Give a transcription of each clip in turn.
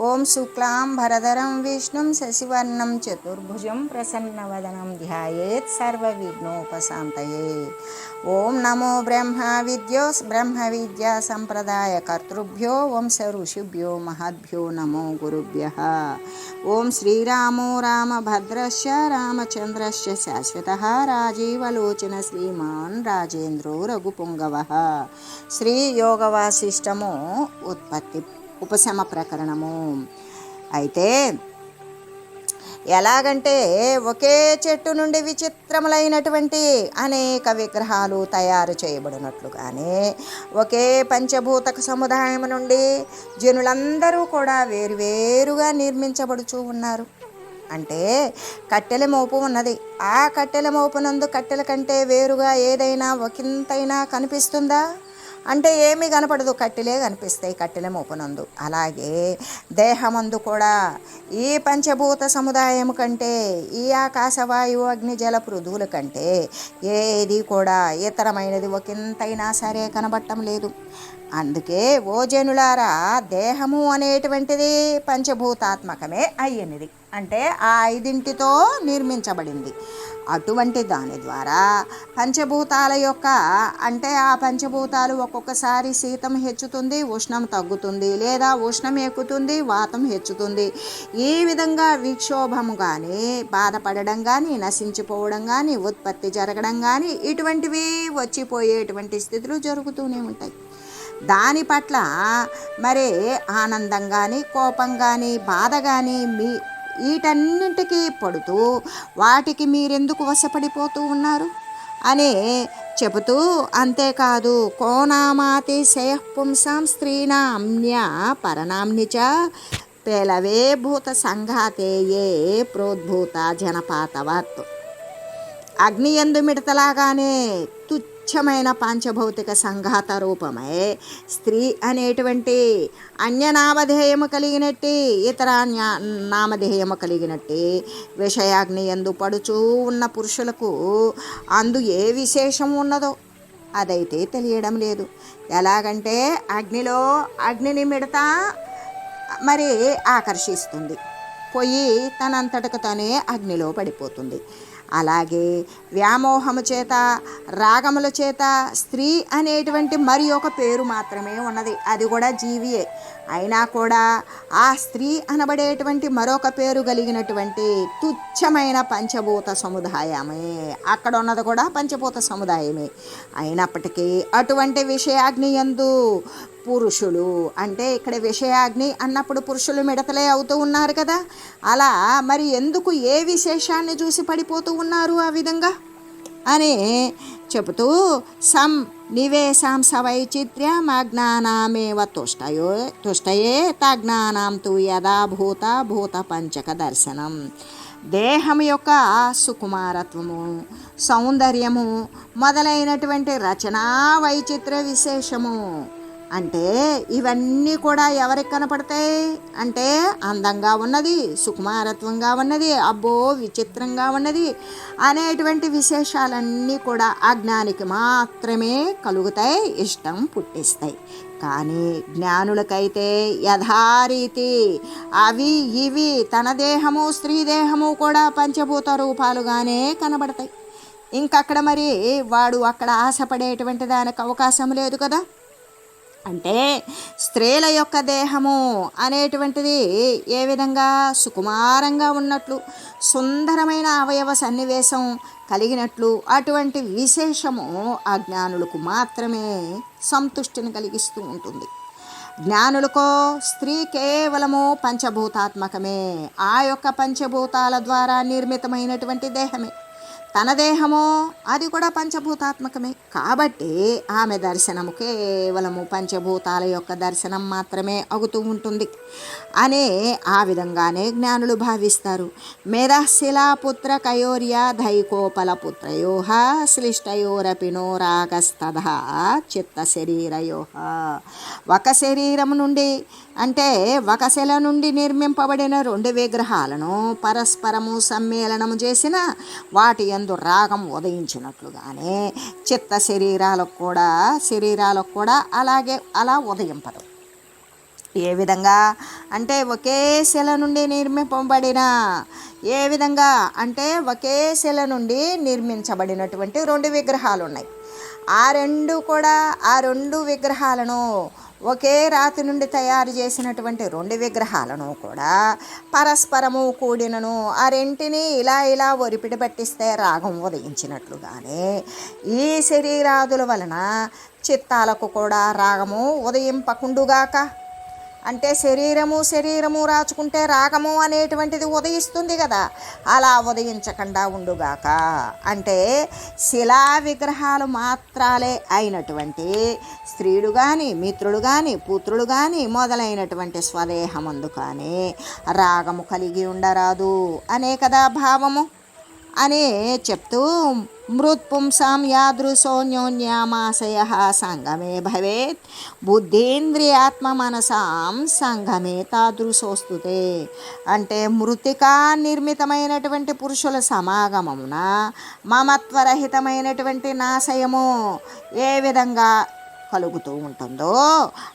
ओम शुक्ला भरधरं विष्णु शशिवर्ण चतुर्भुज प्रसन्नवदनं ध्यायेत् ध्यानोपात ओं नमो ब्रह्मविद्यो संप्रदायकर्तृभ्यो वंश ऋषिभ्यो महद्यो नमो गुरुभ्यः। ओं श्रीरामो रामभद्रश्च रामचन्द्रश्च शाश्वत राजीवलोचन श्रीमान् राजेन्द्रो रघुपुंगव श्रीयोगवासिष्ठमो उत्पत्ति ఉపశమ ప్రకరణము. అయితే ఎలాగంటే ఒకే చెట్టు నుండి విచిత్రములైనటువంటి అనేక విగ్రహాలు తయారు చేయబడినట్లుగానే ఒకే పంచభూతక సముదాయం నుండి జనులందరూ కూడా వేరువేరుగా నిర్మించబడుచూ ఉన్నారు. అంటే కట్టెల మోపు ఉన్నది. ఆ కట్టెల మోపునందు కట్టెల కంటే వేరుగా ఏదైనా ఒకంతైనా కనిపిస్తుందా? అంటే ఏమీ కనపడదు కట్టెలే కనిపిస్తాయి కట్టెల మోపునందు. అలాగే దేహమందు కూడా ఈ పంచభూత సముదాయం కంటే ఈ ఆకాశవాయువు అగ్ని జల పృథువుల కంటే ఏది కూడా ఇతరమైనది ఒకంతైనా సరే కనబడటం లేదు. అందుకే ఓ జనులారా దేహము అనేటువంటిది పంచభూతాత్మకమే అయ్యినది. అంటే ఆ ఐదింటితో నిర్మించబడింది. అటువంటి దాని ద్వారా పంచభూతాల యొక్క అంటే ఆ పంచభూతాలు ఒక్కొక్కసారి శీతం హెచ్చుతుంది ఉష్ణం తగ్గుతుంది లేదా ఉష్ణం ఎక్కుతుంది వాతం హెచ్చుతుంది. ఈ విధంగా విక్షోభము కానీ బాధపడడం కానీ నశించిపోవడం కానీ ఉత్పత్తి జరగడం కానీ ఇటువంటివి వచ్చిపోయేటువంటి స్థితులు జరుగుతూనే ఉంటాయి. దాని పట్ల మరి ఆనందం కానీ కోపం కానీ బాధ కానీ మీ వీటన్నింటికి పడుతూ వాటికి మీరెందుకు వశపడిపోతూ ఉన్నారు? అని చెబుతూ అంతేకాదు కోనామాతి శయపుంసాం స్త్రీనామ్య పరనామ్నిచ చ పేలవే భూత సంఘాతే ఏ ప్రోద్భూత జనపాతవత్. అగ్ని ఎందు మిడతలాగానే స్వచ్ఛమైన పాంచభౌతిక సంఘాత రూపమై. స్త్రీ అనేటువంటి అన్యనామధేయము కలిగినట్టి ఇతర న్యా- నామధేయము కలిగినట్టి విషయాగ్ని ఎందు పడుచూ ఉన్న పురుషులకు అందు ఏ విశేషం ఉన్నదో అదైతే తెలియడం లేదు. ఎలాగంటే అగ్నిలో అగ్నిని మిడతా మరి ఆకర్షిస్తుంది. పొయ్యి తనంతటకు తనే అగ్నిలో పడిపోతుంది. అలాగే వ్యామోహము చేత రాగముల చేత స్త్రీ అనేటువంటి మరి ఒక పేరు మాత్రమే ఉన్నది. అది కూడా జీవియే. అయినా కూడా ఆ స్త్రీ అనబడేటువంటి మరొక పేరు కలిగినటువంటి తుచ్చమైన పంచభూత సముదాయమే. అక్కడ ఉన్నది కూడా పంచభూత సముదాయమే. అయినప్పటికీ అటువంటి విషయాగ్నియందు పురుషులు. అంటే ఇక్కడ విషయాగ్ని అన్నప్పుడు పురుషులు మిడతలే అవుతూ ఉన్నారు కదా. అలా మరి ఎందుకు ఏ విశేషాన్ని చూసి పడిపోతూ ఉన్నారు ఆ విధంగా? అని చెబుతూ సం నివేశాం సవైచిత్ర్యమజ్ఞానామేవ తుష్టయో తుష్టయే తజ్ఞానాం తు యథా భూత భూత పంచక దర్శనం. దేహం యొక్క సుకుమారత్వము సౌందర్యము మొదలైనటువంటి రచనా వైచిత్ర విశేషము. అంటే ఇవన్నీ కూడా ఎవరికి కనపడతాయి? అంటే అందంగా ఉన్నది సుకుమారత్వంగా ఉన్నది అబ్బో విచిత్రంగా ఉన్నది అనేటువంటి విశేషాలన్నీ కూడా అజ్ఞానికి మాత్రమే కలుగుతాయి ఇష్టం పుట్టిస్తాయి. కానీ జ్ఞానులకైతే యథారీతి అవి ఇవి తన దేహము స్త్రీ దేహము కూడా పంచభూత రూపాలుగానే కనబడతాయి. ఇంకక్కడ మరి వాడు అక్కడ ఆశపడేటువంటి దానికి అవకాశం లేదు కదా? అంటే స్త్రీల యొక్క దేహము అనేటువంటిది ఏ విధంగా సుకుమారంగా ఉన్నట్లు సుందరమైన అవయవ సన్నివేశం కలిగినట్లు అటువంటి విశేషము అజ్ఞానులకు మాత్రమే సంతుష్టిని కలిగిస్తూ ఉంటుంది. జ్ఞానులకో స్త్రీ కేవలము పంచభూతాత్మకమే. ఆ యొక్క పంచభూతాల ద్వారా నిర్మితమైనటువంటి దేహమే. తన దేహమో అది కూడా పంచభూతాత్మకమే. కాబట్టి ఆమె దర్శనము కేవలము పంచభూతాల యొక్క దర్శనం మాత్రమే అవుతూ ఉంటుంది అనే ఆ విధంగానే జ్ఞానులు భావిస్తారు. మేధశిలాపుత్ర కయోర్య ధైకోపల పుత్రయోహ శ్లిష్టయోరపినో రాగస్తధ చిత్త శరీరయోహ ఒక శరీరం నుండి అంటే ఒక శిల నుండి నిర్మింపబడిన రెండు విగ్రహాలను పరస్పరము సమ్మేళనము చేసిన వాటి ఎందు రాగం ఉదయించినట్లుగానే చిత్త శరీరాలకు కూడా శరీరాలకు కూడా అలాగే అలా ఉదయింపదు. ఏ విధంగా? అంటే ఒకే శిల నుండి నిర్మింపబడిన ఏ విధంగా? అంటే ఒకే శిల నుండి నిర్మించబడినటువంటి రెండు విగ్రహాలు ఉన్నాయి ఆ రెండు కూడా ఆ రెండు విగ్రహాలను ఒకే రాతి నుండి తయారు చేసినటువంటి రెండు విగ్రహాలను కూడా పరస్పరము కూడినను ఆ రెంటిని ఇలా ఇలా ఒరిపిడి పట్టిస్తే రాగం ఉదయించినట్లుగానే ఈ శరీరాదుల వలన చిత్తాలకు కూడా రాగము ఉదయింపకుండుగాక అంటే శరీరము శరీరము రాచుకుంటే రాగము అనేటువంటిది ఉదయిస్తుంది కదా అలా ఉదయించకుండా ఉండుగాక. అంటే శిలా విగ్రహాలు మాత్రాలే అయినటువంటి స్త్రీలు కానీ మిత్రులు కానీ పుత్రులు కానీ మొదలైనటువంటి స్వదేహమందు కానీ రాగము కలిగి ఉండరాదు. అనే కదా భావము? అని చెప్తూ మృత్పుంసాం యాదృశోన్యోన్యామాశయ సంగమే భవేత్ బుద్ధీంద్రియాత్మ మనసాం సంగమే తాదృశోస్తుతే అంటే మృతికా నిర్మితమైనటువంటి పురుషుల సమాగమమున మమత్వరహితమైనటువంటి నాశయము ఏ విధంగా కలుగుతూ ఉంటుందో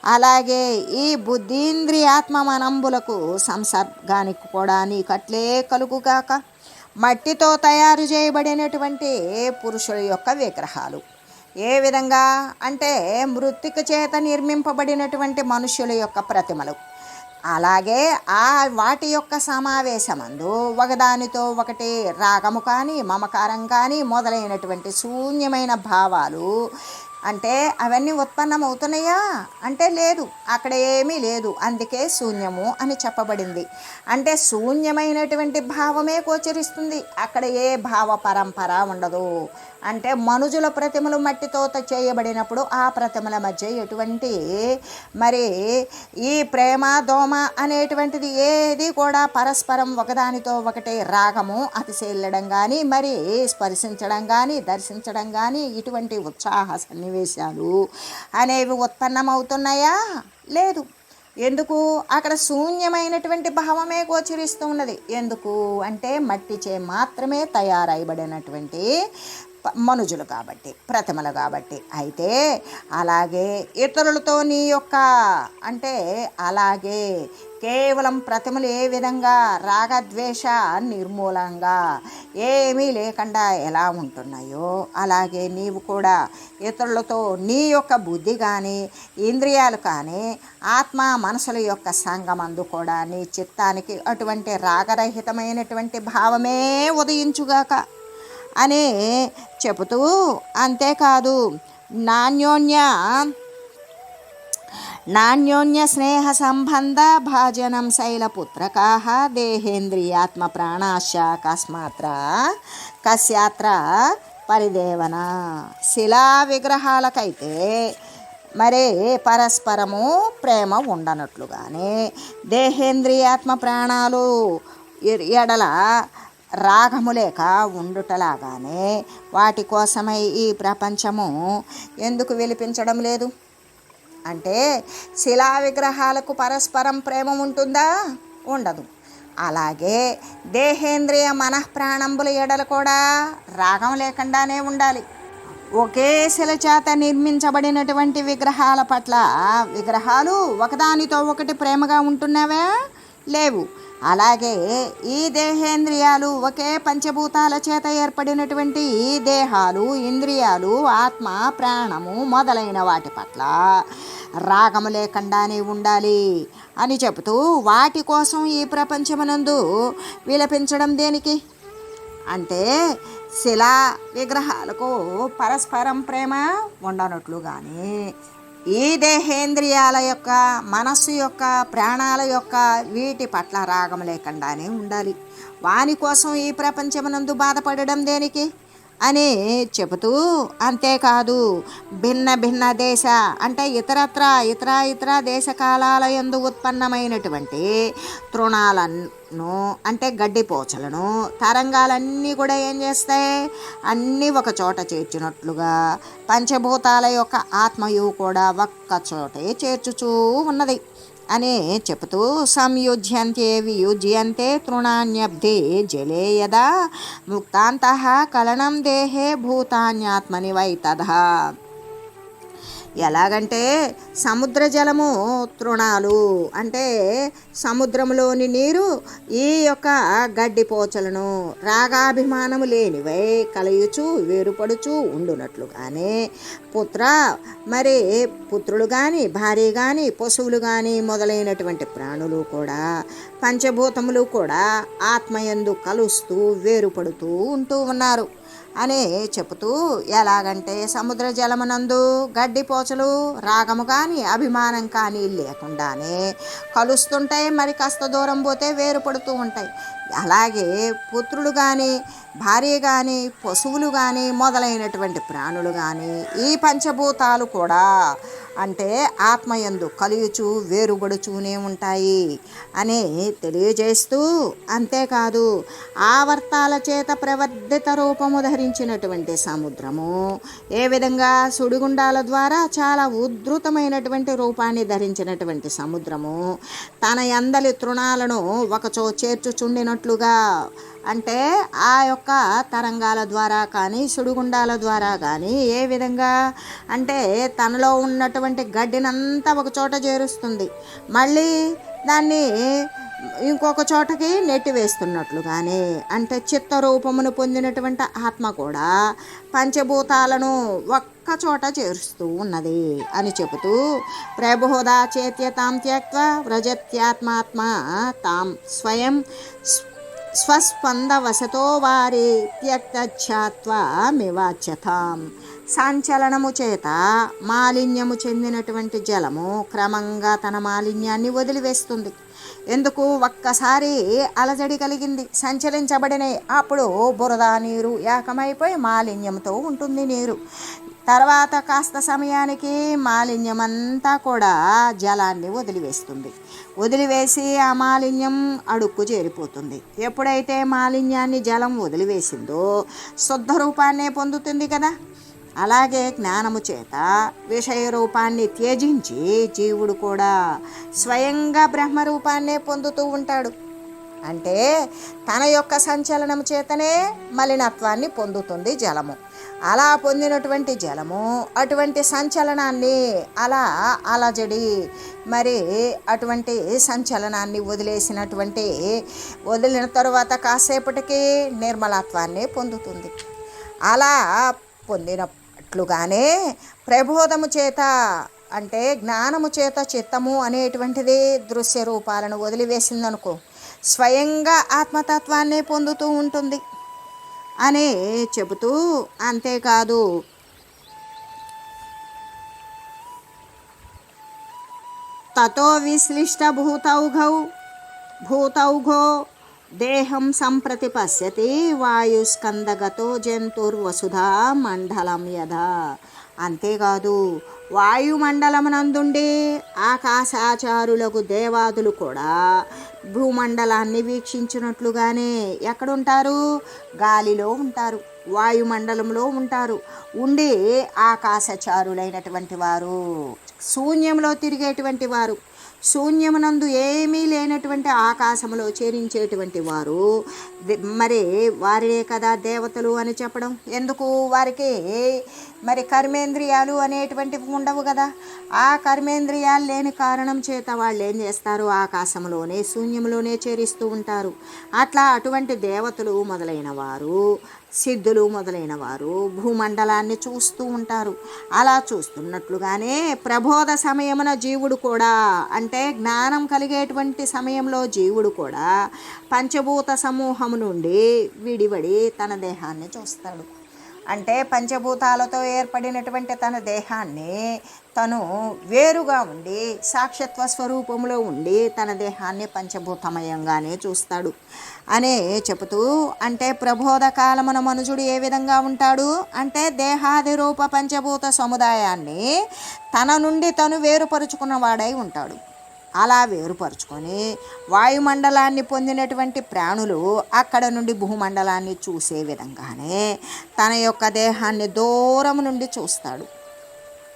అలాగే ఈ బుద్ధీంద్రియాత్మ మనంబులకు సంసర్గానికి కూడా నీకట్లే కలుగుగాక. మట్టితో తయారు చేయబడినటువంటి పురుషుల యొక్క విగ్రహాలు? ఏ విధంగా? అంటే మృతిక చేత నిర్మింపబడినటువంటి మనుషుల యొక్క ప్రతిమలు. అలాగే ఆ వాటి యొక్క సమావేశమందు ఒకదానితో ఒకటి రాగము కానీ మమకారం కానీ మొదలైనటువంటి శూన్యమైన భావాలు అంటే అవన్నీ ఉత్పన్నమవుతున్నాయా? అంటే లేదు అక్కడ ఏమీ లేదు. అందుకే శూన్యము అని చెప్పబడింది. అంటే శూన్యమైనటువంటి భావమే గోచరిస్తుంది. అక్కడ ఏ భావ పరంపర ఉండదు. అంటే మనుజుల ప్రతిమలు మట్టితో చేయబడినప్పుడు ఆ ప్రతిమల మధ్య ఎటువంటి మరి ఈ ప్రేమ దోమ అనేటువంటిది ఏది కూడా పరస్పరం ఒకదానితో ఒకటే రాగము అతిశీలడం కానీ మరి స్పర్శించడం కానీ దర్శించడం కానీ ఇటువంటి ఉత్సాహ సన్నివేశాలు అనేవి ఉత్పన్నమవుతున్నాయా? లేదు. ఎందుకు? అక్కడ శూన్యమైనటువంటి భావమే గోచరిస్తూ ఉన్నది. ఎందుకు? అంటే మట్టిచే మాత్రమే తయారైబడినటువంటి ప- మనుజులు కాబట్టి ప్రతిమలు కాబట్టి. అయితే అలాగే ఇతరులతో నీ యొక్క అంటే అలాగే కేవలం ప్రతిమలు ఏ విధంగా? రాగద్వేష నిర్మూలంగా. ఏమీ లేకుండా ఎలా ఉంటున్నాయో? అలాగే నీవు కూడా ఇతరులతో నీ యొక్క బుద్ధి కానీ ఇంద్రియాలు కానీ ఆత్మ మనసుల యొక్క సంగమందు కూడా నీ చిత్తానికి అటువంటి రాగరహితమైనటువంటి భావమే ఉదయించుగాక. అని చెబుతూ అంతేకాదు నాణ్యోన్య నాణ్యోన్య స్నేహ సంబంధ భాజనం శైలపుత్రకా దేహేంద్రియాత్మ ప్రాణాశ కస్మాత్ర కస్యాత్ర పరిదేవన. శిలా విగ్రహాలకైతే మరే పరస్పరము ప్రేమ ఉండనట్లుగానే దేహేంద్రియాత్మ ప్రాణాలు ఎడల రాగము లేక ఉండుటలాగానే వాటి కోసమై ఈ ప్రపంచము ఎందుకు విలిపించడం లేదు? అంటే శిలా విగ్రహాలకు పరస్పరం ప్రేమ ఉంటుందా? ఉండదు. అలాగే దేహేంద్రియ మనఃప్రాణంబుల ఎడలు కూడా రాగం లేకుండానే ఉండాలి. ఒకే శిల చేత నిర్మించబడినటువంటి విగ్రహాల పట్ల విగ్రహాలు ఒకదానితో ఒకటి ప్రేమగా ఉంటున్నావా? లేవు. అలాగే ఈ దేహేంద్రియాలు ఒకే పంచభూతాల చేత ఏర్పడినటువంటి ఈ దేహాలు ఇంద్రియాలు ఆత్మ ప్రాణము మొదలైన వాటి పట్ల. రాగము లేకుండానే ఉండాలి అని చెబుతూ వాటి కోసం ఈ ప్రపంచమునందు విలపించడం దేనికి? అంటే శిలా విగ్రహాలకు పరస్పరం ప్రేమ ఉండనట్లు కానీ ఈ దేహేంద్రియాల యొక్క మనస్సు యొక్క ప్రాణాల యొక్క వీటి పట్ల రాగం లేకుండానే ఉండాలి. వాని కోసం ఈ ప్రపంచమునందు బాధపడడం దేనికి? అని చెబుతూ అంతేకాదు భిన్న భిన్న దేశ అంటే ఇతరత్ర ఇతర ఇతర దేశ కాలాల యందు ఉత్పన్నమైనటువంటి పోచలను అంటే గడ్డిపోచలను తరంగాలన్నీ కూడా ఏం చేస్తాయి? అన్నీ ఒక చోట చేర్చినట్లుగా పంచభూతాల యొక్క ఆత్మయు కూడా ఒక్క చోటే చేర్చుచూ ఉన్నది అని చెబుతూ సంయుజ్యంతే వియుజ్యంతే తృణాన్యబ్ధే జలే యదా ముక్తాంత కలనం దేహే భూతాన్యాత్మని వై తథా. ఎలాగంటే సముద్ర జలము తృణాలు అంటే సముద్రంలోని నీరు ఈ యొక్క గడ్డి పోచలను రాగాభిమానము లేనివై కలయుచు వేరుపడుచు ఉండునట్లుగానే పుత్ర మరి పుత్రులు కానీ భార్య కానీ పశువులు కానీ మొదలైనటువంటి ప్రాణులు కూడా పంచభూతములు కూడా ఆత్మయందు కలుస్తూ వేరుపడుతూ ఉంటూ ఉన్నారు. అని చెబుతూ ఎలాగంటే సముద్ర జలమునందు గడ్డి పోచలు రాగము కానీ అభిమానం కానీ లేకుండానే కలుస్తుంటాయి మరి కాస్త దూరం పోతే వేరు పడుతూ ఉంటాయి. అలాగే పుత్రులు కానీ భార్య కానీ పశువులు కానీ మొదలైనటువంటి ప్రాణులు కానీ ఈ పంచభూతాలు కూడా అంటే ఆత్మయందు కలియుచు వేరుబడుచూనే ఉంటాయి అని తెలియజేస్తూ అంతేకాదు ఆవర్తాల చేత ప్రవర్ధిత రూపము ధరించినటువంటి సముద్రము ఏ విధంగా సుడిగుండాల ద్వారా చాలా ఉద్ధృతమైనటువంటి రూపాన్ని ధరించినటువంటి సముద్రము తన ఎందలి తృణాలను ఒకచో చేర్చుచుండినట్లుగా అంటే ఆ యొక్క తరంగాల ద్వారా కానీ సుడిగుండాల ద్వారా కానీ ఏ విధంగా? అంటే తనలో ఉన్నటువంటి గడ్డినంతా ఒక చోట చేరుస్తుంది. మళ్ళీ దాన్ని ఇంకొక చోటకి నెట్టివేస్తున్నట్లుగానే అంటే చిత్తరూపమును పొందినటువంటి ఆత్మ కూడా పంచభూతాలను ఒక్క చోట చేరుస్తూ ఉన్నది అని చెబుతూ ప్రబోధా చేత్యతాం త్యక్వ వ్రజత్యాత్మాత్మ తాం స్వయం స్వస్పందవశతో వారి త్యక్తఛాత్వమివాచ్యతాం సంచలనము చేత మాలిన్యము చెందినటువంటి జలము క్రమంగా తన మాలిన్యాన్ని వదిలివేస్తుంది. ఎందుకు ఒక్కసారి అలజడి కలిగింది? సంచరించబడిన. అప్పుడు బురద నీరు ఏకమైపోయి మాలిన్యంతో ఉంటుంది నీరు. తర్వాత కాస్త సమయానికి మాలిన్యమంతా కూడా జలాన్ని వదిలివేస్తుంది. వదిలివేసి ఆ మాలిన్యం అడుక్కు చేరిపోతుంది. ఎప్పుడైతే మాలిన్యాన్ని జలం వదిలివేసిందో శుద్ధ రూపాన్నే పొందుతుంది కదా? అలాగే జ్ఞానము చేత విషయ రూపాన్ని త్యజించి జీవుడు కూడా స్వయంగా బ్రహ్మరూపాన్నే పొందుతూ ఉంటాడు. అంటే తన యొక్క సంచలనం చేతనే మలినత్వాన్ని పొందుతుంది జలము. అలా పొందినటువంటి జలము అటువంటి సంచలనాన్ని అలా అలజడి మరి అటువంటి సంచలనాన్ని వదిలేసినటువంటి వదిలిన తరువాత కాసేపటికి నిర్మలత్వాన్ని పొందుతుంది. అలా అట్లుగానే ప్రబోధము చేత అంటే జ్ఞానము చేత చిత్తము అనేటువంటిది దృశ్య రూపాలను వదిలివేసిందనుకో స్వయంగా ఆత్మతత్వాన్ని పొందుతూ ఉంటుంది అని చెబుతూ అంతేకాదు. తతో విశ్లిష్ట భూతౌఘౌ భూతౌఘో దేహం సంప్రతి పశ్యతి వాయుస్కందగతో జంతుర్వసుధా మండలం యథా అంతేకాదు వాయుమండలమునందుండే ఆకాశాచారులకు దేవాదులు కూడా భూమండలాన్ని వీక్షించినట్లుగానే ఎక్కడుంటారు? గాలిలో ఉంటారు వాయుమండలంలో ఉంటారు. ఉండే ఆకాశచారులైనటువంటి వారు శూన్యంలో తిరిగేటువంటి వారు. శూన్యమునందు ఏమీ లేనటువంటి ఆకాశములో చేరించేటువంటి వారు మరి వారినే కదా దేవతలు అని చెప్పడం? ఎందుకు? వారికి మరి కర్మేంద్రియాలు అనేటువంటివి ఉండవు కదా. ఆ కర్మేంద్రియాలు లేని కారణం చేత వాళ్ళు ఏం చేస్తారు? ఆకాశంలోనే శూన్యంలోనే చేరిస్తూ ఉంటారు. అట్లా అటువంటి దేవతలు మొదలైన వారు సిద్ధులు మొదలైన వారు భూమండలాన్ని చూస్తూ ఉంటారు. అలా చూస్తున్నట్లుగానే ప్రబోధ సమయమున జీవుడు కూడా అంటే జ్ఞానం కలిగేటువంటి సమయంలో జీవుడు కూడా పంచభూత సమూహము నుండి విడివడి తన దేహాన్ని చూస్తాడు. అంటే పంచభూతాలతో ఏర్పడినటువంటి తన దేహాన్ని తను వేరుగా ఉండి సాక్షత్వ స్వరూపంలో ఉండి తన దేహాన్ని పంచభూతమయంగానే చూస్తాడు. అనే చెబుతూ అంటే ప్రబోధ కాలమున మనుజుడు ఏ విధంగా ఉంటాడు? అంటే దేహాది రూప పంచభూత సముదాయాన్ని తన నుండి తను వేరుపరుచుకున్నవాడై ఉంటాడు. అలా వేరుపరుచుకొని వాయుమండలాన్ని పొందినటువంటి ప్రాణులు అక్కడ నుండి భూమండలాన్ని చూసే విధంగానే తన యొక్క దేహాన్ని దూరం నుండి చూస్తాడు.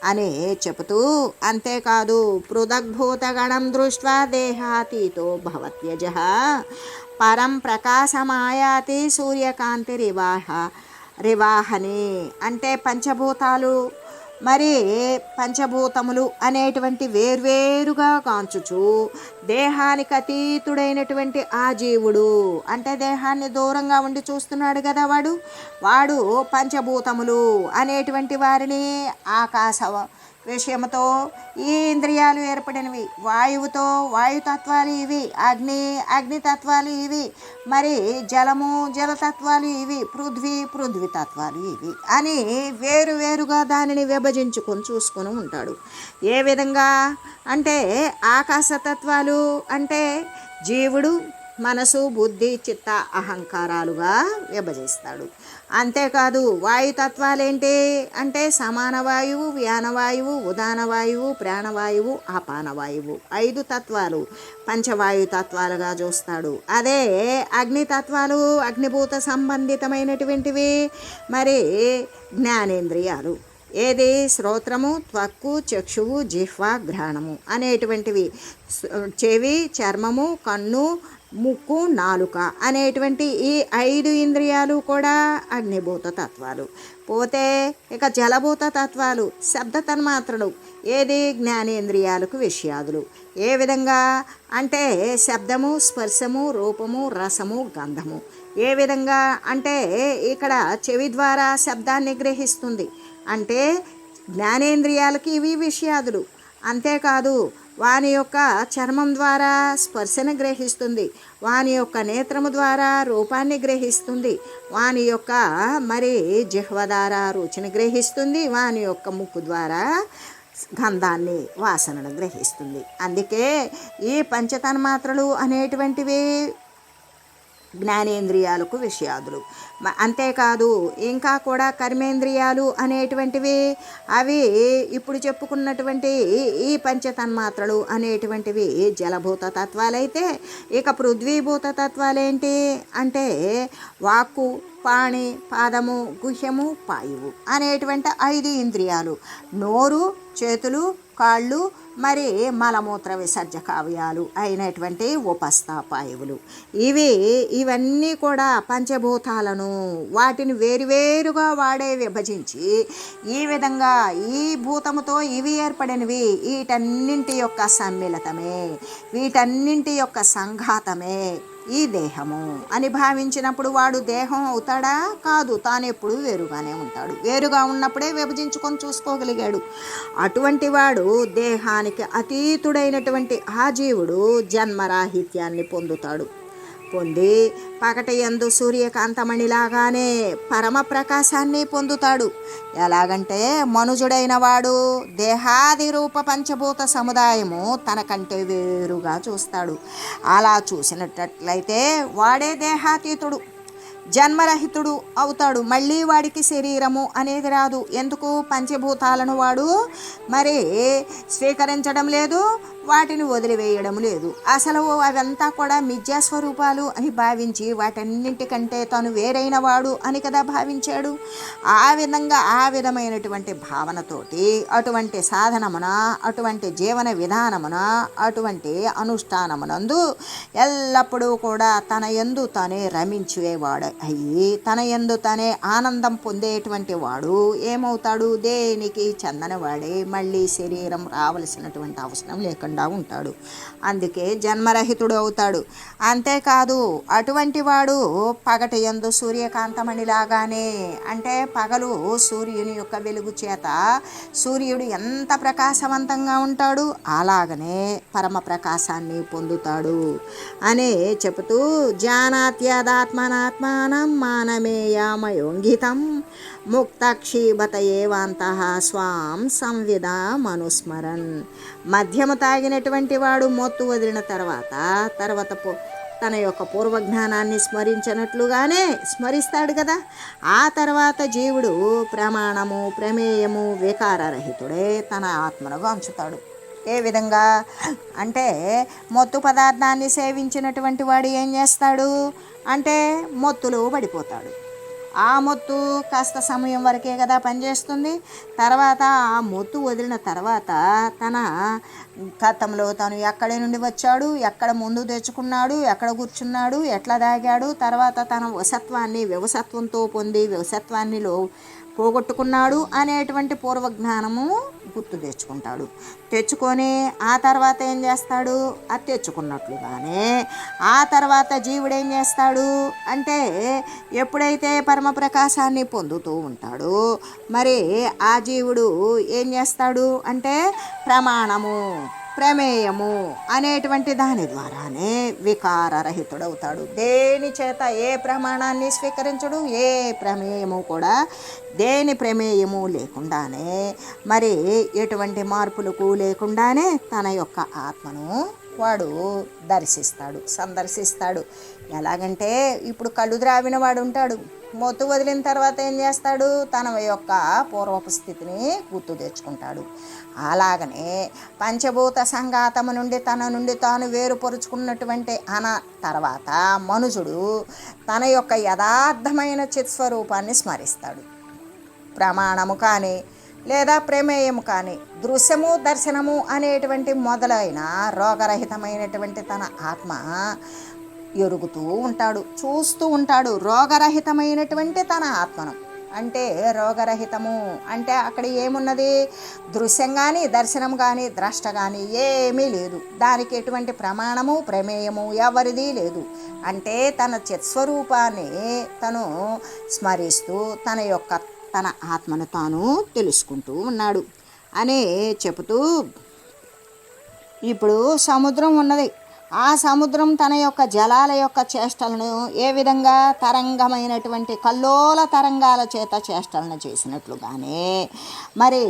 అని చెబుతూ అంతేకాదు పృథగ్భూతగణం దృష్ట్వా దేహాతీతో భవత్యజ పరం ప్రకాశమాయాతి సూర్యకాంతి రివాహ రివాహని అంటే పంచభూతాలు మరి పంచభూతములు అనేటువంటి వేర్వేరుగా కాంచుచు. దేహానికి అతీతుడైనటువంటి ఆ జీవుడు. అంటే దేహాన్ని దూరంగా ఉండి చూస్తున్నాడు కదా వాడు. వాడు పంచభూతములు అనేటువంటి వారిని ఆకాశ విషయముతో ఈ ఇంద్రియాలు ఏర్పడినవి. వాయువుతో వాయుతత్వాలు ఇవి. అగ్ని అగ్నితత్వాలు ఇవి. మరి జలము జలతత్వాలు ఇవి. పృథ్వీ పృథ్వీ తత్వాలు ఇవి అని వేరు వేరుగా దానిని విభజించుకొని చూసుకొని ఉంటాడు. ఏ విధంగా? అంటే ఆకాశతత్వాలు అంటే జీవుడు మనసు బుద్ధి చిత్త అహంకారాలుగా విభజిస్తాడు అంతేకాదు వాయుతత్వాలేంటి అంటే సమాన వాయువు వ్యానవాయువు ఉదాన వాయువు ప్రాణవాయువు అపానవాయువు ఐదు తత్వాలు పంచవాయు తత్వాలుగా చూస్తాడు. అదే అగ్నితత్వాలు అగ్నిభూత సంబంధితమైనటువంటివి. మరి జ్ఞానేంద్రియాలు. ఏది? శ్రోత్రము త్వక్కు చక్షువు జిహ్వ ఘ్రాణము అనేటువంటివి. చెవి చర్మము కన్ను ముక్కు నాలుక అనేటువంటి ఈ ఐదు ఇంద్రియాలు కూడా అగ్నిభూత తత్వాలు. పోతే ఇక జలభూత తత్వాలు శబ్ద తన్మాత్రలు ఏది జ్ఞానేంద్రియాలకు విషయాదులు. ఏ విధంగా? అంటే శబ్దము స్పర్శము రూపము రసము గంధము. ఏ విధంగా? అంటే ఇక్కడ చెవి ద్వారా శబ్దాన్ని గ్రహిస్తుంది. అంటే జ్ఞానేంద్రియాలకి ఇవి విషయాదులు. అంతేకాదు వాని యొక్క చర్మం ద్వారా స్పర్శను గ్రహిస్తుంది. వాని యొక్క నేత్రము ద్వారా రూపాన్ని గ్రహిస్తుంది. వాని యొక్క మరి జిహ్వ ద్వారా రుచిని గ్రహిస్తుంది. వాని యొక్క ముక్కు ద్వారా గంధాన్ని వాసనను గ్రహిస్తుంది. అందుకే ఈ పంచతన్మాత్రలు అనేటువంటివి జ్ఞానేంద్రియాలకు విషయాదులు. అంతేకాదు ఇంకా కూడా కర్మేంద్రియాలు అనేటువంటివి అవి ఇప్పుడు చెప్పుకున్నటువంటి ఈ- ఈ పంచతన్మాత్రలు అనేటువంటివి జలభూత తత్వాలైతే ఇక పృథ్వీభూత తత్వాలేంటి? అంటే వాక్కు పాణి పాదము గుహ్యము పాయువు అనేటువంటి ఐదు ఇంద్రియాలు. నోరు చేతులు కాళ్ళు మరి మలమూత్ర విసర్జ కావ్యాలు అయినటువంటి ఉపస్థాపాయువులు. ఇవి ఇవన్నీ కూడా పంచభూతాలను వాటిని వేరువేరుగా వాడే విభజించి ఈ విధంగా ఈ భూతముతో ఇవి ఏర్పడినవి వీటన్నింటి యొక్క సమ్మిళతమే వీటన్నింటి యొక్క సంఘాతమే. ఈ దేహము అని భావించినప్పుడు వాడు దేహం అవుతాడా? కాదు తాను ఎప్పుడు వేరుగానే ఉంటాడు. వేరుగా ఉన్నప్పుడే విభజించుకొని చూసుకోగలిగాడు. అటువంటి వాడు దేహానికి అతీతుడైనటువంటి ఆ జీవుడు జన్మరాహిత్యాన్ని పొందుతాడు. పొంది పగటయందు సూర్యకాంతమణిలాగానే పరమ ప్రకాశాన్ని పొందుతాడు. ఎలాగంటే మనుజుడైన వాడు దేహాది రూప పంచభూత సముదాయము తనకంటే వేరుగా చూస్తాడు. అలా చూసినట్లయితే వాడే దేహాతీతుడు జన్మరహితుడు అవుతాడు. మళ్ళీ వాడికి శరీరము అనేది రాదు. ఎందుకు? పంచభూతాలను వాడు మరి స్వీకరించడం లేదు. వాటిని వదిలివేయడం లేదు. అసలు అవంతా కూడా మిథ్యాస్వరూపాలు అని భావించి వాటన్నింటికంటే తను వేరైన వాడు అని కదా భావించాడు. ఆ విధంగా ఆ విధమైనటువంటి భావనతోటి అటువంటి సాధనమున అటువంటి జీవన విధానమున అటువంటి అనుష్ఠానమునందు ఎల్లప్పుడూ కూడా తన ఎందు తనే రమించేవాడు అయ్యి తన ఎందు తనే ఆనందం పొందేటువంటి వాడు ఏమవుతాడు? దేనికి? చందనవాడే. మళ్ళీ శరీరం రావలసినటువంటి అవసరం లేకుండా ఉంటాడు. అందుకే జన్మరహితుడు అవుతాడు. అంతేకాదు అటువంటి వాడు పగటి ఎందు సూర్యకాంతమణిలాగానే అంటే పగలు సూర్యుని యొక్క వెలుగు చేత సూర్యుడు ఎంత ప్రకాశవంతంగా ఉంటాడు అలాగనే పరమ ప్రకాశాన్ని పొందుతాడు అని చెబుతూ జానాత్యదాత్మనాత్మానం మానమేయామయోంగితం ముక్తక్షీభత ఏవాంత స్వాం సంవిధ మనుస్మరన్ మద్యము తాగినటువంటి వాడు మొత్తు వదిలిన తర్వాత తర్వాత పో- తన యొక్క పూర్వజ్ఞానాన్ని స్మరించినట్లుగానే స్మరిస్తాడు కదా. ఆ తర్వాత జీవుడు ప్రమాణము ప్రమేయము వికారరహితుడే తన ఆత్మను వంచుతాడు. ఏ విధంగా? అంటే మొత్తు పదార్థాన్ని సేవించినటువంటి వాడు ఏం చేస్తాడు? అంటే మొత్తులో పడిపోతాడు. ఆ మొత్తు కాస్త సమయం వరకే కదా పనిచేస్తుంది. తర్వాత ఆ మొత్తు వదిలిన తర్వాత తన గతంలో తను ఎక్కడి నుండి వచ్చాడు ఎక్కడ ముందు తెచ్చుకున్నాడు ఎక్కడ కూర్చున్నాడు ఎట్లా దాగాడు తర్వాత తన వసత్వాన్ని వ్యవసత్వంతో పొంది వ్యవసత్వాన్నిలో పోగొట్టుకున్నాడు అనేటువంటి పూర్వజ్ఞానము గుర్తు తెచ్చుకుంటాడు. తెచ్చుకొని ఆ తర్వాత ఏం చేస్తాడు? అది తెచ్చుకున్నట్లుగానే ఆ తర్వాత జీవుడు ఏం చేస్తాడు? అంటే ఎప్పుడైతే పరమ ప్రకాశాన్ని పొందుతూ ఉంటాడో మరి ఆ జీవుడు ఏం చేస్తాడు? అంటే ప్రమాణము. ప్రమేయము అనేటువంటి దాని ద్వారానే వికారరహితుడవుతాడు. దేని చేత ఏ ప్రమాణాన్ని స్వీకరించడు? ఏ ప్రమేయము కూడా దేని ప్రమేయము లేకుండానే మరి ఎటువంటి మార్పులకు లేకుండానే తన యొక్క ఆత్మను వాడు దర్శిస్తాడు సందర్శిస్తాడు. ఎలాగంటే ఇప్పుడు కళ్ళు ద్రావిన వాడు ఉంటాడు. మొత్తు వదిలిన తర్వాత ఏం చేస్తాడు? తన యొక్క పూర్వపు స్థితిని గుర్తు తెచ్చుకుంటాడు. అలాగనే పంచభూత సంఘాతము నుండి తన నుండి తాను వేరుపరుచుకున్నటువంటి అన తర్వాత మనుజుడు తన యొక్క యథార్థమైన చిత్స్వరూపాన్ని స్మరిస్తాడు. ప్రమాణము కానీ లేదా ప్రమేయము కానీ దృశ్యము దర్శనము అనేటువంటి మొదలైన రోగరహితమైనటువంటి తన ఆత్మ ఎరుగుతూ ఉంటాడు చూస్తూ ఉంటాడు రోగరహితమైనటువంటి తన ఆత్మను. అంటే రోగరహితము. అంటే అక్కడ ఏమున్నది? దృశ్యం కానీ దర్శనం కానీ ద్రష్ట కానీ ఏమీ లేదు. దానికి ఎటువంటి ప్రమాణము ప్రమేయము ఎవరిది లేదు. అంటే తన చిత్స్వరూపాన్ని తను స్మరిస్తూ తన యొక్క తన ఆత్మను తాను తెలుసుకుంటూ ఉన్నాడు. అని చెబుతూ ఇప్పుడు సముద్రం ఉన్నది. ఆ సముద్రం తన యొక్క జలాల యొక్క చేష్టలను ఏ విధంగా తరంగమైనటువంటి కల్లోల తరంగాల చేత చేష్టలను చేసినట్లుగానే మరి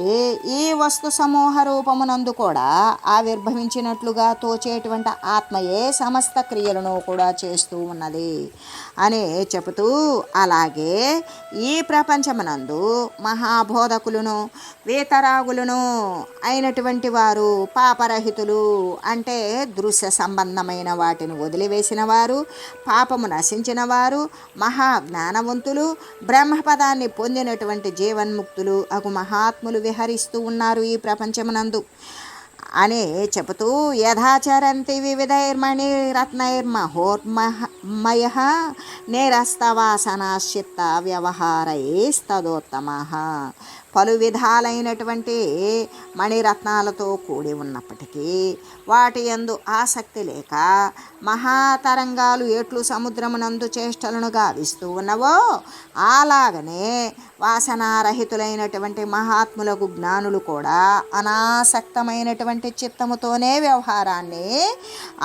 ఈ వస్తు సమూహ రూపమునందు కూడా ఆవిర్భవించినట్లుగా తోచేటువంటి ఆత్మయే సమస్త క్రియలను కూడా చేస్తూ ఉన్నది. అని చెబుతూ అలాగే ఈ ప్రపంచమునందు మహాబోధకులను వేతరాగులను అయినటువంటి వారు పాపరహితులు అంటే దృశ్య సంబంధమైన వాటిని వదిలివేసిన వారు పాపము నశించిన వారు మహా జ్ఞానవంతులు బ్రహ్మపదాన్ని పొందినటువంటి జీవన్ముక్తులు అగు మహాత్ములు విహరిస్తూ ఉన్నారు ఈ ప్రపంచమునందు. అని చెబుతూ యథాచరంతి వివిధైర్మణి రత్నైర్మహోర్మయ నిరస్తవాసనాశ్చిత్త వ్యవహారైస్తదోత్తమ పలు విధాలైనటువంటి మణిరత్నాలతో కూడి ఉన్నప్పటికీ వాటి యందు ఆసక్తి లేక మహాతరంగాలు ఎట్లు సముద్రమునందు చేష్టలను గావిస్తూ ఉన్నవో అలాగనే వాసనారహితులైనటువంటి మహాత్ములకు జ్ఞానులు కూడా అనాసక్తమైనటువంటి చిత్తముతోనే వ్యవహారాన్ని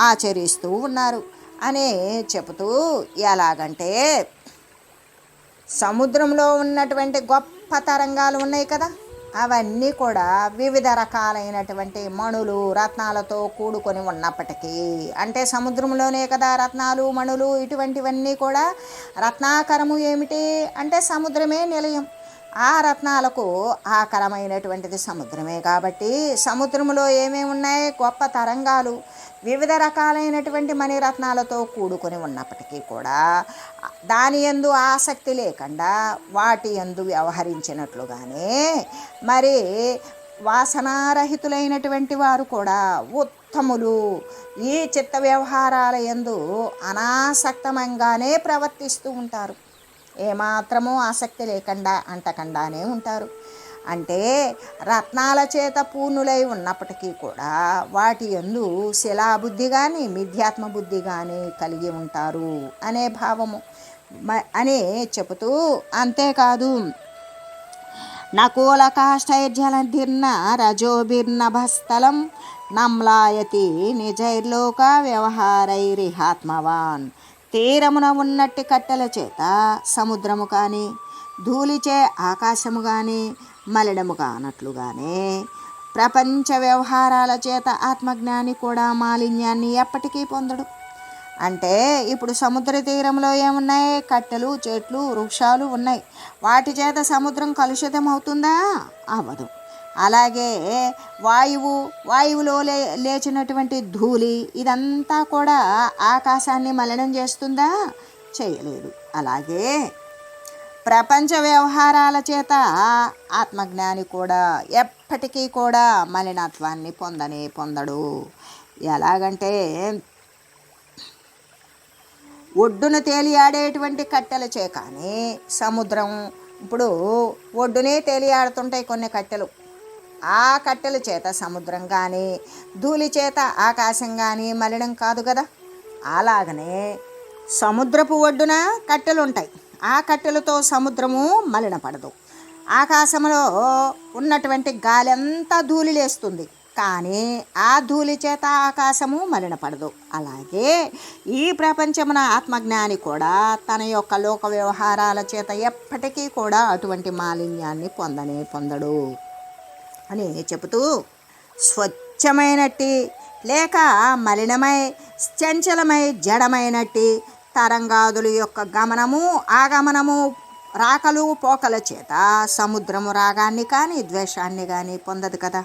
ఆచరిస్తూ ఉన్నారు. అని చెబుతూ ఎలాగంటే సముద్రంలో ఉన్నటువంటి గొప్ప పతారంగాలు ఉన్నాయి కదా? అవన్నీ కూడా వివిధ రకాలైనటువంటి మణులు రత్నాలతో కూడుకొని ఉన్నప్పటికీ అంటే సముద్రంలోనే కదా రత్నాలు మణులు ఇటువంటివన్నీ కూడా రత్నాకరము ఏమిటి? అంటే సముద్రమే నిలయం. ఆ రత్నాలకు ఆకరమైనటువంటిది సముద్రమే కాబట్టి సముద్రంలో ఏమేమి ఉన్నాయి? గొప్ప తరంగాలు వివిధ రకాలైనటువంటి మణిరత్నాలతో కూడుకొని ఉన్నప్పటికీ కూడా దాని ఎందు ఆసక్తి లేకుండా వాటి ఎందు వ్యవహరించినట్లుగానే మరి వాసనారహితులైనటువంటి వారు కూడా ఉత్తములు. ఈ చిత్త వ్యవహారాల ఎందు అనాసక్తమంగానే ప్రవర్తిస్తూ ఉంటారు. ఏమాత్రమూ ఆసక్తి లేకుండా అంటకుండానే ఉంటారు. అంటే రత్నాల చేత పూర్ణులై ఉన్నప్పటికీ కూడా వాటి ఎందు శిలాబుద్ధి కానీ మిథ్యాత్మ బుద్ధి కానీ కలిగి ఉంటారు అనే భావము. మ- అని చెబుతూ అంతేకాదు. నకూల కాష్టైర్జలధిర్న రజోభిర్నభస్థలం నమ్లాయతి నిజైర్లోక వ్యవహారైరిహాత్మవాన్. తీరమున ఉన్నట్టి కట్టెల చేత సముద్రము కానీ ధూళిచే ఆకాశము కానీ మలడము కానట్లుగానే ప్రపంచ వ్యవహారాల చేత ఆత్మజ్ఞాని కూడా మాలిన్యాన్ని ఎప్పటికీ పొందడు. అంటే ఇప్పుడు సముద్ర తీరంలో ఏమున్నాయి? కట్టెలు చెట్లు వృక్షాలు ఉన్నాయి. వాటి చేత సముద్రం కలుషితం అవుతుందా అవ్వదు. అలాగే వాయువు వాయువులో లే లేచినటువంటి ధూళి ఇదంతా కూడా ఆకాశాన్ని మలినం చేస్తుందా? చేయలేదు. అలాగే ప్రపంచ వ్యవహారాల చేత ఆత్మజ్ఞాని కూడా ఎప్పటికీ కూడా మలినత్వాన్ని పొందనే పొందడు. ఎలాగంటే ఒడ్డున తేలియాడేటువంటి కట్టెలచే కానీ సముద్రం ఇప్పుడు ఒడ్డునే తేలియాడుతుంటాయి కొన్ని కట్టెలు. ఆ కట్టెల చేత సముద్రం కానీ ధూళి చేత ఆకాశం కానీ మలినం కాదు కదా అలాగనే సముద్రపు ఒడ్డున కట్టెలు ఉంటాయి ఆ కట్టెలతో సముద్రము మలినపడదు. ఆకాశంలో ఉన్నటువంటి గాలి అంతా ధూళి లేస్తుంది కానీ ఆ ధూళి చేత ఆకాశము మలినపడదు. అలాగే ఈ ప్రపంచమున ఆత్మజ్ఞాని కూడా తన యొక్క లోక వ్యవహారాల చేత ఎప్పటికీ కూడా అటువంటి మాలిన్యాన్ని పొందనే పొందడు. అని చెబుతూ స్వచ్ఛమైనట్టి లేక మలినమై చంచలమై జడమైనట్టి తరంగాదుల యొక్క గమనము ఆగమనము రాకలు పోకల చేత సముద్రము రాగాన్ని కానీ ద్వేషాన్ని కానీ పొందదు కదా.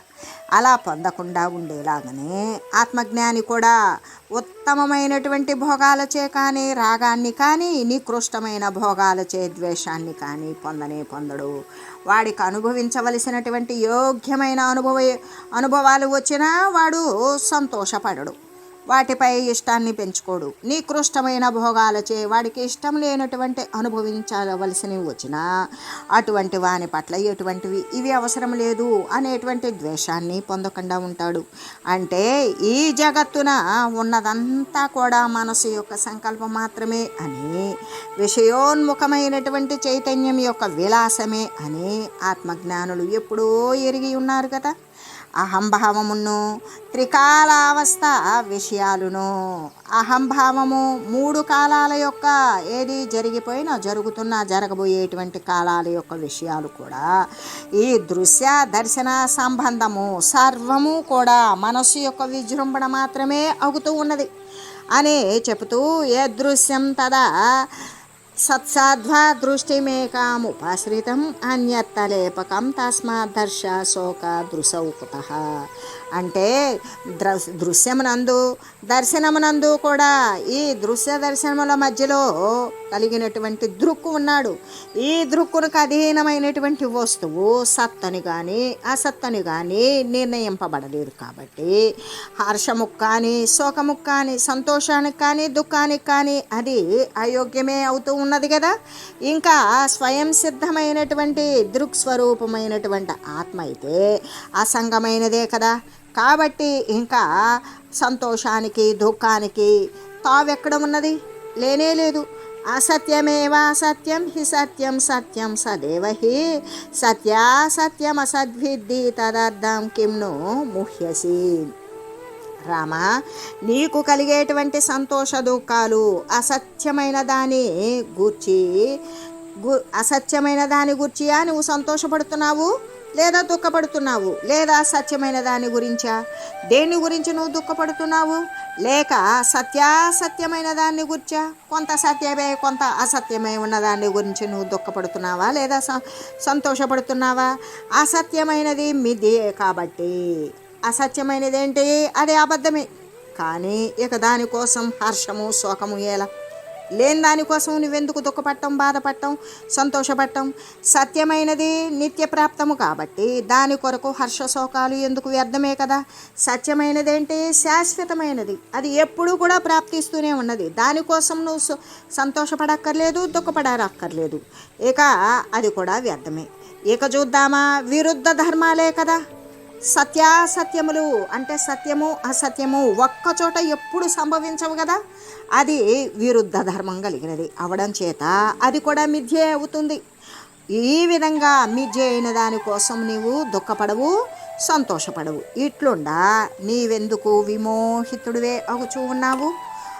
అలా పొందకుండా ఉండేలాగానే ఆత్మజ్ఞాని కూడా ఉత్తమమైనటువంటి భోగాలచే కానీ రాగాన్ని కానీ నికృష్టమైన భోగాలచే ద్వేషాన్ని కానీ పొందనే పొందడు. వాడికి అనుభవించవలసినటువంటి యోగ్యమైన అనుభవ అనుభవాలు వచ్చినా వాడు సంతోషపడడు. వాటిపై ఇష్టాన్ని పెంచుకోడు. నికృష్టమైన భోగాలచే వాడికి ఇష్టం లేనటువంటి అనుభవించవలసినవి వచ్చినా అటువంటి వాని పట్ల ఎటువంటివి ఇవి అవసరం లేదు అనేటువంటి ద్వేషాన్ని పొందకుండా ఉంటాడు. అంటే ఈ జగత్తున ఉన్నదంతా కూడా మనసు యొక్క సంకల్పం మాత్రమే అని విషయోన్ముఖమైనటువంటి చైతన్యం యొక్క విలాసమే అని ఆత్మజ్ఞానులు ఎప్పుడో ఎరిగి ఉన్నారు కదా. అహంభావమును త్రికాలావస్థ విషయాలును. అహంభావము మూడు కాలాల యొక్క ఏది జరిగిపోయినా జరుగుతున్న జరగబోయేటువంటి కాలాల యొక్క విషయాలు కూడా ఈ దృశ్య దర్శన సంబంధము సర్వము కూడా మనస్సు యొక్క విజృంభణ మాత్రమే అవుతూ ఉన్నది. అని చెబుతూ ఏ దృశ్యం తదా सत्साध्वा दृष्टिमेकामुपाश्रितम् अन्यत्तलेपकं तस्माद्दर्शा शोकादृशौ कुतः। అంటే ద్ర దృశ్యమునందు దర్శనమునందు కూడా ఈ దృశ్య దర్శనముల మధ్యలో కలిగినటువంటి దృక్కు ఉన్నాడు. ఈ దృక్కునకు అధీనమైనటువంటి వస్తువు సత్తని కానీ అసత్తని కానీ నిర్ణయింపబడలేదు కాబట్టి హర్షముకు కానీ శోకముకు కానీ సంతోషానికి కానీ దుఃఖానికి కానీ అది అయోగ్యమే అవుతూ ఉన్నది కదా. ఇంకా స్వయం సిద్ధమైనటువంటి దృక్స్వరూపమైనటువంటి ఆత్మ అయితే అసంగమైనదే కదా. కాబట్టి ఇంకా సంతోషానికి దుఃఖానికి తావెక్కడ ఉన్నది? లేనే లేదు. అసత్యమేవా సత్యం హి సత్యం సత్యం సదేవ హి సత్యాసత్యం అసద్విద్ది తదర్థం కిమ్ను ముహ్యసి. రామ నీకు కలిగేటువంటి సంతోష దుఃఖాలు అసత్యమైన దాని గూర్చి గు అసత్యమైన దాని గూర్చియా నువ్వు సంతోషపడుతున్నావు? లేదా దుఃఖపడుతున్నావు లేదా సత్యమైన దాని గురించా? దేని గురించి నువ్వు దుఃఖపడుతున్నావు? లేక సత్యాసత్యమైన దాన్ని గురించా? కొంత సత్యమే కొంత అసత్యమై ఉన్న దాని గురించి నువ్వు దుఃఖపడుతున్నావా లేదా స- సంతోషపడుతున్నావా? అసత్యమైనది మిదే కాబట్టి. అసత్యమైనది ఏంటి అది అబద్ధమే. కానీ ఇక దానికోసం హర్షము శోకము ఎలా? లేని దానికోసం నువ్వెందుకు దుఃఖపడటం బాధపడటం సంతోషపడటం సత్యమైనది నిత్యప్రాప్తము కాబట్టి దాని కొరకు హర్షశోకాలు ఎందుకు వ్యర్థమే కదా? సత్యమైనది ఏంటి శాశ్వతమైనది. అది ఎప్పుడూ కూడా ప్రాప్తిస్తూనే ఉన్నది. దానికోసం నువ్వు సంతోషపడక్కర్లేదు దుఃఖపడక్కర్లేదు ఇక అది కూడా వ్యర్థమే. ఇక చూద్దామా? విరుద్ధ ధర్మాలే కదా. సత్యాసత్యములు అంటే సత్యము అసత్యము ఒక్కచోట ఎప్పుడు సంభవించవు కదా? అది విరుద్ధ ధర్మం కలిగినది. అవడం చేత అది కూడా మిథ్యే అవుతుంది. ఈ విధంగా మిథ్య అయిన దానికోసం నీవు దుఃఖపడవు సంతోషపడవు. ఇట్లుండా నీవెందుకు విమోహితుడివే అగుచూ ఉన్నావు?